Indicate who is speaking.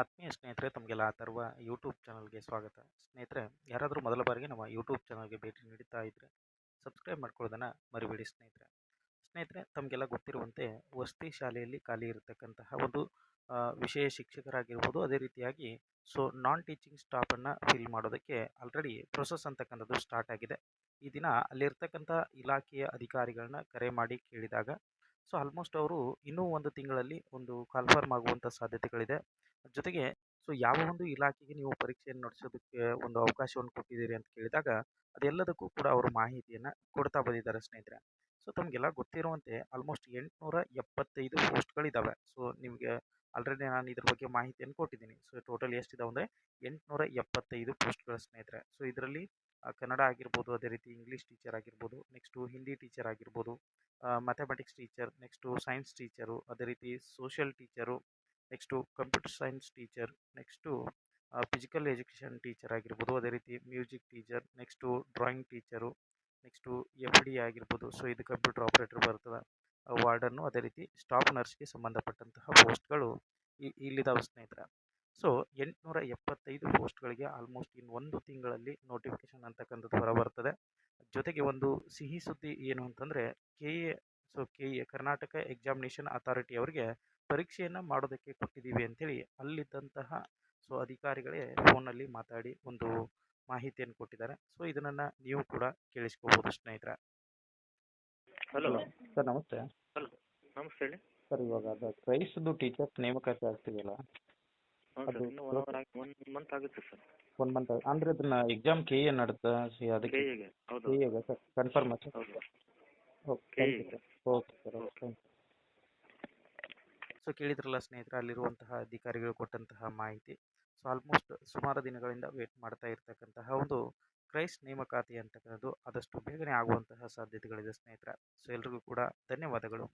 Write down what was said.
Speaker 1: ಆತ್ಮೀಯ ಸ್ನೇಹಿತರೆ, ತಮಗೆಲ್ಲ ಅಥರ್ವ ಯೂಟ್ಯೂಬ್ ಚಾನಲ್ಗೆ ಸ್ವಾಗತ. ಸ್ನೇಹಿತರೆ, ಯಾರಾದರೂ ಮೊದಲ ಬಾರಿಗೆ ನಮ್ಮ ಯೂಟ್ಯೂಬ್ ಚಾನಲ್ಗೆ ಭೇಟಿ ನೀಡುತ್ತಾ ಇದ್ದರೆ ಸಬ್ಸ್ಕ್ರೈಬ್ ಮಾಡ್ಕೊಳ್ಳೋದನ್ನು ಮರಿಬೇಡಿ ಸ್ನೇಹಿತರೆ. ಸ್ನೇಹಿತರೆ, ತಮಗೆಲ್ಲ ಗೊತ್ತಿರುವಂತೆ ವಸತಿ ಶಾಲೆಯಲ್ಲಿ ಖಾಲಿ ಇರತಕ್ಕಂತಹ ಒಂದು ವಿಷಯ ಶಿಕ್ಷಕರಾಗಿರ್ಬೋದು. ಅದೇ ರೀತಿಯಾಗಿ, ಸೊ ನಾನ್ ಟೀಚಿಂಗ್ ಸ್ಟಾಫನ್ನು ಫಿಲ್ ಮಾಡೋದಕ್ಕೆ ಆಲ್ರೆಡಿ ಪ್ರೊಸೆಸ್ ಅಂತಕ್ಕಂಥದ್ದು ಸ್ಟಾರ್ಟ್ ಆಗಿದೆ. ಈ ದಿನ ಅಲ್ಲಿರ್ತಕ್ಕಂಥ ಇಲಾಖೆಯ ಅಧಿಕಾರಿಗಳನ್ನ ಕರೆ ಮಾಡಿ ಕೇಳಿದಾಗ ಸೊ, ಆಲ್ಮೋಸ್ಟ್ ಅವರು ಇನ್ನೂ ಒಂದು ತಿಂಗಳಲ್ಲಿ ಒಂದು ಕನ್ಫರ್ಮ್ ಆಗುವಂಥ ಸಾಧ್ಯತೆಗಳಿದೆ. ಜೊತೆಗೆ, ಸೊ, ಯಾವ ಒಂದು ಇಲಾಖೆಗೆ ನೀವು ಪರೀಕ್ಷೆಯನ್ನು ನಡೆಸೋದಕ್ಕೆ ಒಂದು ಅವಕಾಶವನ್ನು ಕೊಟ್ಟಿದ್ದೀರಿ ಅಂತ ಕೇಳಿದಾಗ, ಅದೆಲ್ಲದಕ್ಕೂ ಕೂಡ ಅವರು ಮಾಹಿತಿಯನ್ನು ಕೊಡ್ತಾ ಬಂದಿದ್ದಾರೆ ಸ್ನೇಹಿತರೆ. ಸೊ, ತಮಗೆಲ್ಲ ಗೊತ್ತಿರುವಂತೆ ಆಲ್ಮೋಸ್ಟ್ ಎಂಟುನೂರ ಎಪ್ಪತ್ತೈದು ಪೋಸ್ಟ್ಗಳಿದ್ದಾವೆ ಸೊ, ನಿಮಗೆ ಆಲ್ರೆಡಿ ನಾನು ಇದ್ರ ಬಗ್ಗೆ ಮಾಹಿತಿಯನ್ನು ಕೊಟ್ಟಿದ್ದೀನಿ. ಸೊ, ಟೋಟಲ್ ಎಷ್ಟಿದಾವೆ ಅಂದರೆ, ಎಂಟುನೂರ ಎಪ್ಪತ್ತೈದು ಪೋಸ್ಟ್ಗಳ ಸ್ನೇಹಿತರೆ. ಸೊ, ಇದರಲ್ಲಿ ಕನ್ನಡ ಆಗಿರ್ಬೋದು, ಅದೇ ರೀತಿ ಇಂಗ್ಲೀಷ್ ಟೀಚರ್ ಆಗಿರ್ಬೋದು ನೆಕ್ಸ್ಟು ಹಿಂದಿ ಟೀಚರ್ ಆಗಿರ್ಬೋದು mathematics teacher next science teacher ಅದೇ ರೀತಿ social teacher next computer science teacher next physical education teacher ಆಗಿರ್ಬೋದು, ಅದೇ ರೀತಿ music teacher next drawing teacher next F D ಆಗಿರ್ಬೋದು. ಸೊ ಇದು ಕಂಪ್ಯೂಟರ್ ಆಪ್ರೇಟರ್ ಬರ್ತದೆ ವಾರ್ಡನ್ನು ಅದೇ ರೀತಿ ಸ್ಟಾಫ್ ನರ್ಸ್ಗೆ ಸಂಬಂಧಪಟ್ಟಂತಹ ಪೋಸ್ಟ್ಗಳು ಇಲ್ಲಿದ್ದಾವೆ ಸ್ನೇಹಿತರೆ. ಸೊ ಎಂಟುನೂರ ಎಪ್ಪತ್ತೈದು ಪೋಸ್ಟ್ಗಳಿಗೆ ಆಲ್ಮೋಸ್ಟ್ ಇನ್ ಒಂದು ತಿಂಗಳಲ್ಲಿ ನೋಟಿಫಿಕೇಶನ್ ಅಂತಕ್ಕಂಥದ್ದು ಹೊರಬರ್ತದೆ. ಜೊತೆಗೆ ಒಂದು ಸಿಹಿ ಸುದ್ದಿ ಏನು ಅಂತಂದರೆ K A so K A Karnataka examination authority ಅವರಿಗೆ ಪರೀಕ್ಷೆಯನ್ನು ಮಾಡೋದಕ್ಕೆ ಕೊಟ್ಟಿದ್ದೀವಿ ಅಂತೇಳಿ ಅಲ್ಲಿದ್ದಂತಹ ಸೊ ಅಧಿಕಾರಿಗಳೇ ಫೋನಲ್ಲಿ ಮಾತಾಡಿ ಒಂದು ಮಾಹಿತಿಯನ್ನು ಕೊಟ್ಟಿದ್ದಾರೆ. ಸೊ ಇದನ್ನು ನೀವು ಕೂಡ ಕೇಳಿಸ್ಕೋಬೋದು ಸ್ನೇಹಿತರೆ.
Speaker 2: ಹಲೋ.
Speaker 1: ಸರ್ ನಮಸ್ತೆ.
Speaker 2: ನಮಸ್ತೆ ಹೇಳಿ.
Speaker 1: ಸರ್ ಇವಾಗ ಅದು ಕ್ರೈಸ್ತದು ಟೀಚರ್ಸ್ ನೇಮಕಾತಿ ಆಗ್ತಿದೆಯಲ್ಲ?
Speaker 2: ಹ್ಞೂ
Speaker 1: ಅದು
Speaker 2: ಸರ್ ಇನ್ನೂ ಒನ್ ಅವರ್ ಆಗಿ ಒನ್ ಮಂತ್ ಆಗುತ್ತೆ ಸರ್.
Speaker 1: ಒನ್ ಮಂತ್ ಅಂದರೆ ಅದನ್ನ ಎಕ್ಸಾಮ್ ಕೆ ಎ ನಡುತ್ತಾ ಸಿ
Speaker 2: ಕೆ
Speaker 1: ಅದಕ್ಕೆ
Speaker 2: ಎಗೆ ಹೌದು.
Speaker 1: ಕೆ ಎಗೆ ಸರ್ ಕನ್ಫರ್ಮ್ ಸರ್
Speaker 2: ಹೌದು.
Speaker 1: Okay okay sir. Okay so ಕೇಳಿದ್ರಲ್ಲ ಸ್ನೇಹಿತರೆ ಅಲ್ಲಿರುವಂತಹ ಅಧಿಕಾರಿಗಳು ಕೊಟ್ಟಂತಹ ಮಾಹಿತಿ. ಸೊ ಆಲ್ಮೋಸ್ಟ್ ಸುಮಾರು ದಿನಗಳಿಂದ ವೇಟ್ ಮಾಡ್ತಾ ಇರ್ತಕ್ಕಂತಹ ಒಂದು ಕ್ರೈಸ್ಟ್ ನೇಮಕಾತಿ ಅಂತಕ್ಕಂಥದ್ದು ಆದಷ್ಟು ಬೇಗನೆ ಆಗುವಂತಹ ಸಾಧ್ಯತೆಗಳಿದೆ ಸ್ನೇಹಿತರೆ. ಸೊ ಎಲ್ರಿಗೂ ಕೂಡ ಧನ್ಯವಾದಗಳು.